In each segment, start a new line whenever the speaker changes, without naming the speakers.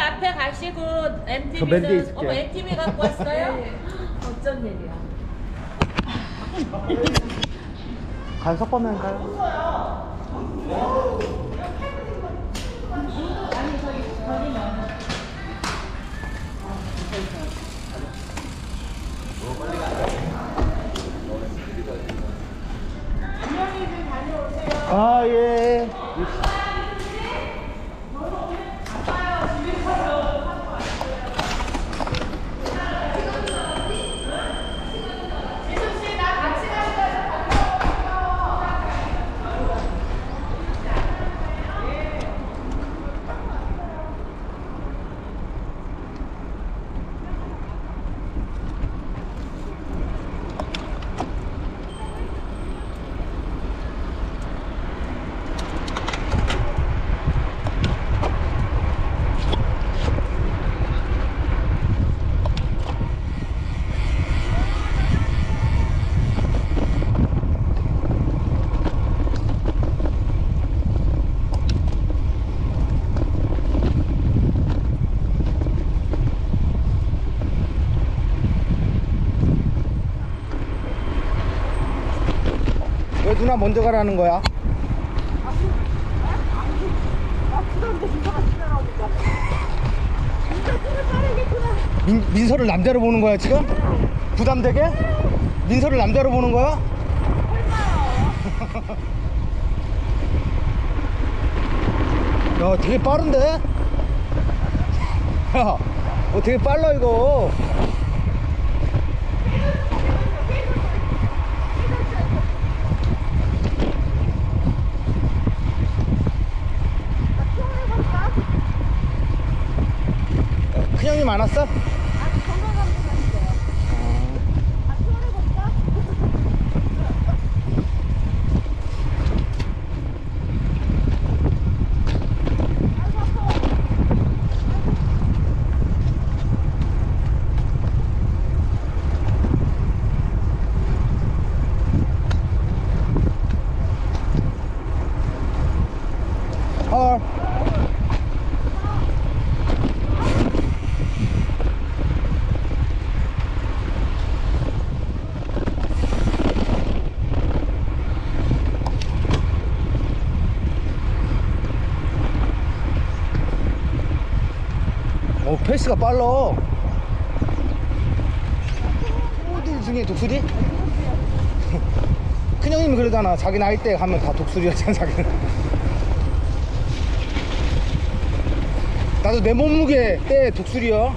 앞에 가시고
저 맨 뒤에
MTV는
있을게요.
어머 MTV 갖고 왔어요?
어쩐 일이야.
간석 보면 가요? 아, 예. 누나 먼저 가라는 거야? 민, 민서를 남자로 보는 거야 지금? 부담되게? 민서를 남자로 보는 거야? 야 되게 빠른데? 야, 어 되게 빨라 이거. 어, 안 왔어? 헐. 어, 페이스가 빨라. 친구들 중에 독수리? 큰형님이 그러잖아. 자기 나이 때 가면 다 독수리였잖아, 자기는. 나도 내 몸무게 때 독수리야.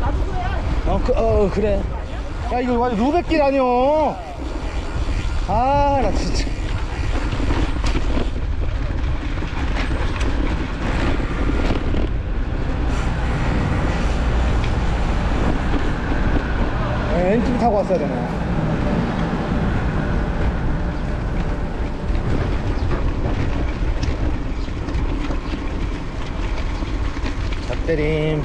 나도 그래.
어, 그, 어, 그래. 야, 이거 완전 루베길 아니여. 아, 나 진짜. 에, 엔진 타고 왔어야 되네. 잡대림.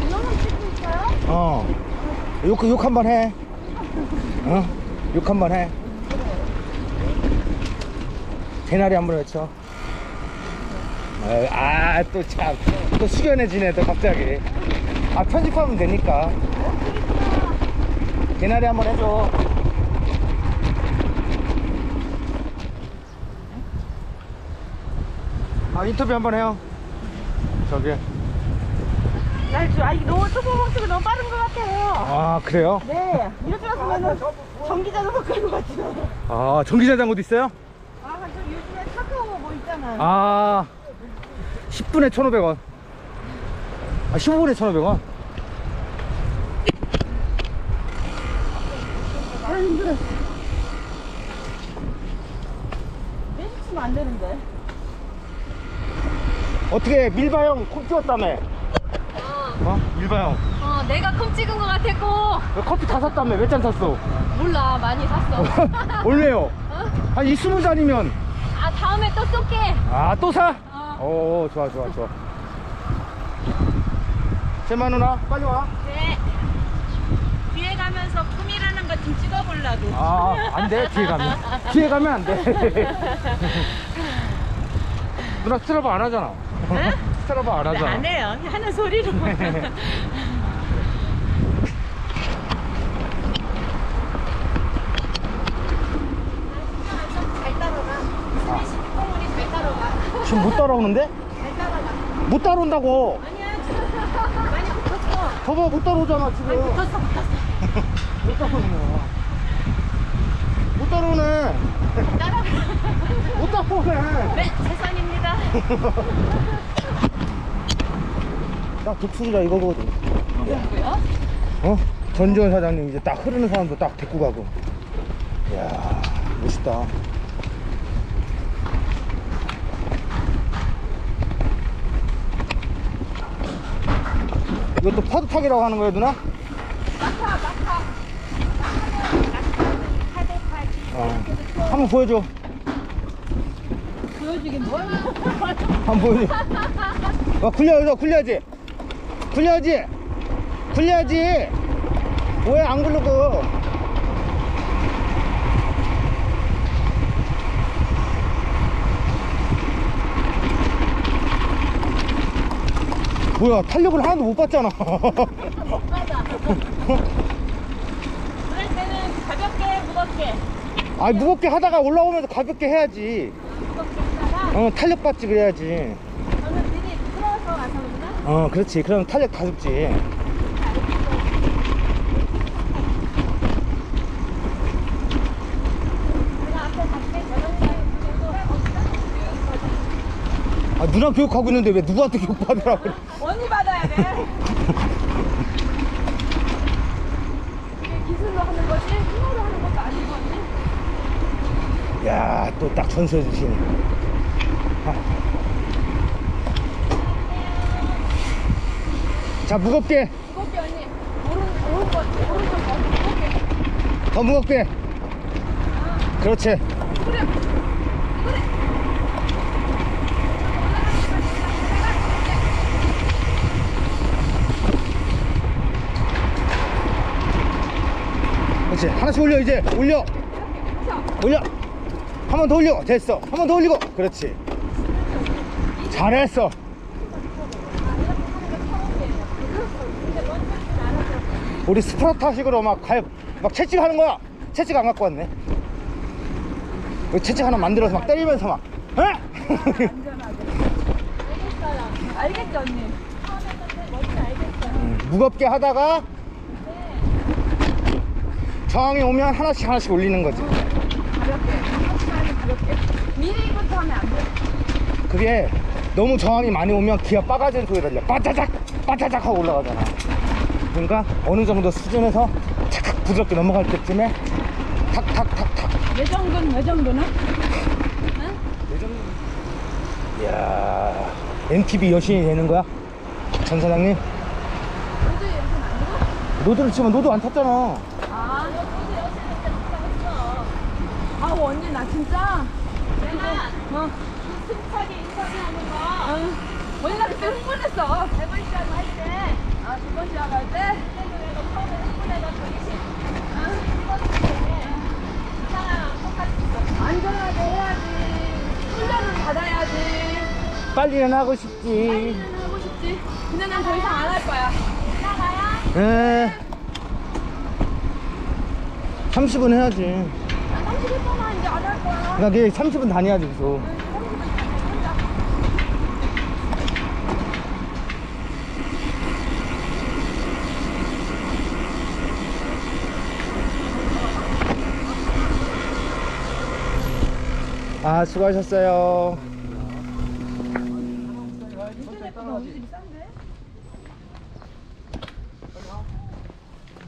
동영상 찍고 있어요?
어. 욕, 욕 한 번 해. 어? 욕 한 번 해. 개나리 한 번 외쳐. 어, 아, 또 참. 또 숙연해지네, 또 갑자기. 아, 편집하면 되니까. 개나리 한번 해줘. 아, 인터뷰 한번 해요. 저기.
날 줘. 아, 이게 너무 초보 방식이 너무 빠른 것 같아요.
아, 그래요?
네. 이렇게 왔으면은 전기자전거 끌고 갔죠.
아, 전기자전거도 있어요?
아, 저 요즘에 카카오 뭐 있잖아.
아 10분에 1,500원 아 15분에 1,500원
아, 힘들어. 빼주시면 안 되는데.
어떻게 밀바형 콕 찍었다며 어? 밀바형
어 내가 컵 찍은 거 같았고
왜 커피 다 샀다며 몇 잔 샀어
몰라 많이 샀어
얼마요? 한 20잔이면
아 다음에 또 쏠게
아 또 사?
어.
오 좋아 좋아 좋아 제마 누나 빨리 와
네 뒤에 가면서 꿈이라는 거좀 찍어보려고
아, 안 돼. 뒤에 가면. 뒤에 가면 안 돼. 누나 스트라바 안 하잖아. 스트라바 안 하잖아.
안 해요. 하는 소리로.
따라가.
지금 못 따라오는데? 못 따라온다고. 봐봐 못 따라오잖아 지금.
붙었어 붙었어.
못 따라오네. 못 따라오네.
따라가.
못 따라오네.
네 재산입니다.
딱 독수리라 이거거든.
뭐야?
어? 전지현 사장님 이제 딱 흐르는 사람도 딱 데리고 가고. 이야 멋있다. 이것도 파도 타기라고 하는 거야 누나? 어. 한번 보여줘.
보여주긴 뭐야?
한번 보여줘. 어, 굴려, 여기서 굴려야지. 굴려야지. 굴려야지. 왜 안 굴르고? 뭐야, 탄력을 하나도 못 받잖아.
맞아. 그럴 때는 가볍게 무겁게
아, 무겁게 하다가 올라오면서 가볍게 해야지.
무겁게 하다가
어, 탄력 받지 그래야지.
저는 미리 풀어서 가서구나.
어, 그렇지. 그럼 탄력 다 줍지.
내가 앞에 갈게 저녁에
아, 누나 교육하고 있는데 왜 누구한테 교육받으라 그래.
언니 받아야 돼.
이게 기술로 하는 거지 힘으로 하는 것도 아니고
야, 또 딱 전수해 주시네. 아. 자, 무겁게,
무겁게 언니 오른 오른쪽 오른쪽 더 무겁게
더 무겁게. 그렇지.
그래 그래
그렇지. 하나씩 올려, 이제. 올려. 올려. 한 번 더 올려. 됐어. 한 번 더 올리고. 그렇지. 잘했어. 우리 스프라타식으로 막 갈, 막 채찍하는 거야. 채찍 안 갖고 왔네. 채찍 하나 만들어서 막 때리면서 막, 어?
알겠죠 언니
음, 무겁게 하다가 저항이 오면 하나씩 하나씩 올리는 거지.
가볍게 가볍게 미리부터 하면 안 돼
그게 너무 저항이 많이 오면 기어 빠가지는 소리 들려. 빠짜작! 빠짜작 하고 올라가잖아. 그러니까 어느 정도 수준에서 착착 부드럽게 넘어갈 때쯤에 탁탁탁탁.
내 정도는 내 정도는
이야, NTV 여신이 되는 거야? 전 사장님?
너도 연습 안 되고?
노드를 치면 노드 안 탔잖아.
아 너도 연습 때 못하겠어 아 진짜 내가 어 승차기 인터뷰하는 거 어. 나 그때 흥분했어 대본 시합 할때아 두번 시합 할때 내가 처음에 흥분해가지고 20 아, 똑같이 있어. 안전하게 해야지 훈련을 받아야지
빨리는 하고 싶지.
빨리는 하고 싶지 근데 난 더 이상 안 할 거야 나가야?
에. 30분 해야지.
난 30일 동안 이제 안 할 거야
그러니까 걔 30분 다녀야지, 계속. 아, 수고하셨어요.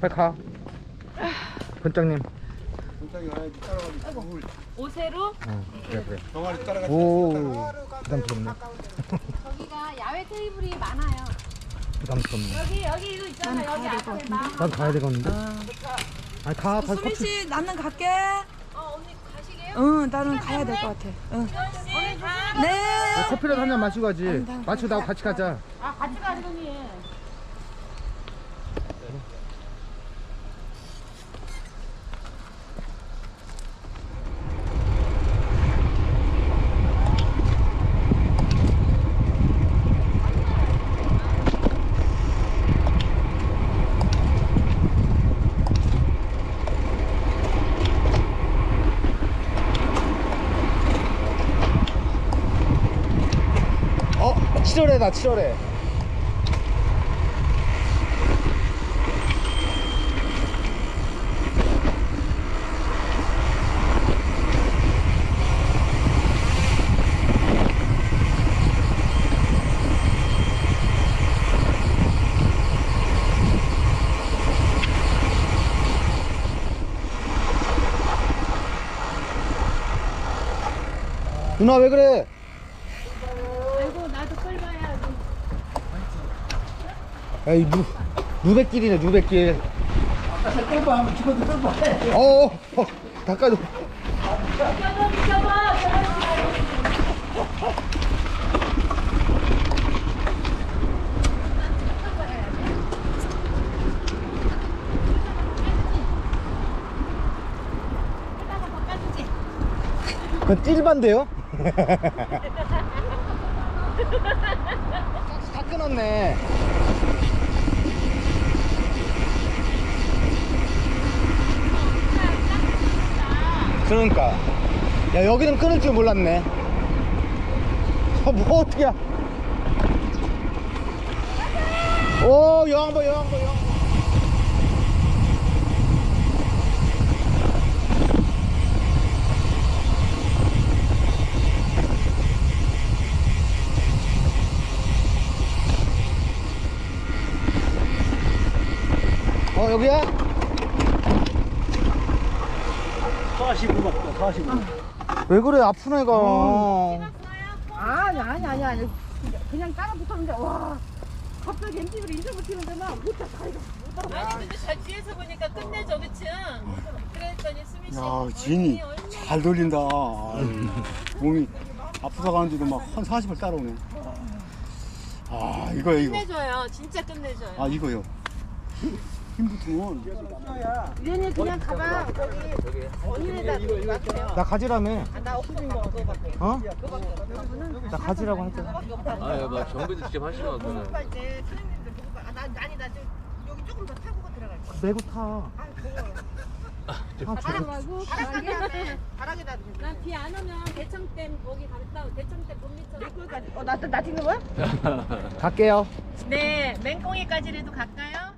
빨리 가. 본장님.
오세로
어, 그래, 그래.
동아리 따라가
오, 부담스럽네.
저기가 야외 테이블이 많아요
부담스럽네.
여기 여기 이거 있잖아 여기 앞에 막
난 가야 되겠는데? 아니, 가, 가,
수민
커피.
씨, 나는 갈게.
어, 언니 가시게요?
응, 나는 가야 될 것 같아. 응. 네.
어, 커피라도 한 잔 마시고 가지. 마치고 나하고 같이 가자.
아 같이 가시더니
7월에다 7월에 누나 왜 그래?
아이고 나도 끌봐야지.
야이 누 누백길이네 누백길.
끌고 한번 찍어도 끌고
어, 어 닦아줘.
비켜봐 비켜봐.
그건 띨반데요? 다 끊었네. 그러니까. 야, 여기는 끊을 줄 몰랐네. 어, 뭐, 어떡해. 오, 여왕벌, 여왕벌, 여왕벌. 어, 여기야?
45 맞다 45
왜 그래, 아픈 애가.
아니 아니 아니 아니 그냥 따라 붙었는데 와 갑자기 엔진으로 인사 붙이는데만 못 따라 이거
아니 근데 잘 뒤에서 보니까 끝내줘 그치? 그랬더니 수미 씨.
야 진이 잘 돌린다 몸이 아프다고 하는데도 막 한 40을 따라오네 아 이거야 이거
끝내줘요. 진짜 끝내줘요.
아 이거요 힘 붙으면
유연이 그냥 가방 저기 언니네다 놔주세요
나 가지라며.
아, 나 없어진 거 그거 밖에
어? 나 가지라고 했잖아.
아유, 뭐 정비도 직접 하시는 거 그거는.
오빠 이제 손님들 누구 아, 나 아니 나 지금 여기 조금 더 타고 들어갈 거야
메고 타.
아 그거
아, 저거.
말고
바닥에 다음에 바닥에다
난비 안 오면 대청댐 거기 갔다 오 대청댐 본미천
어나 나 찍는 거야?
갈게요.
네 맹꽁이까지라도 갈까요?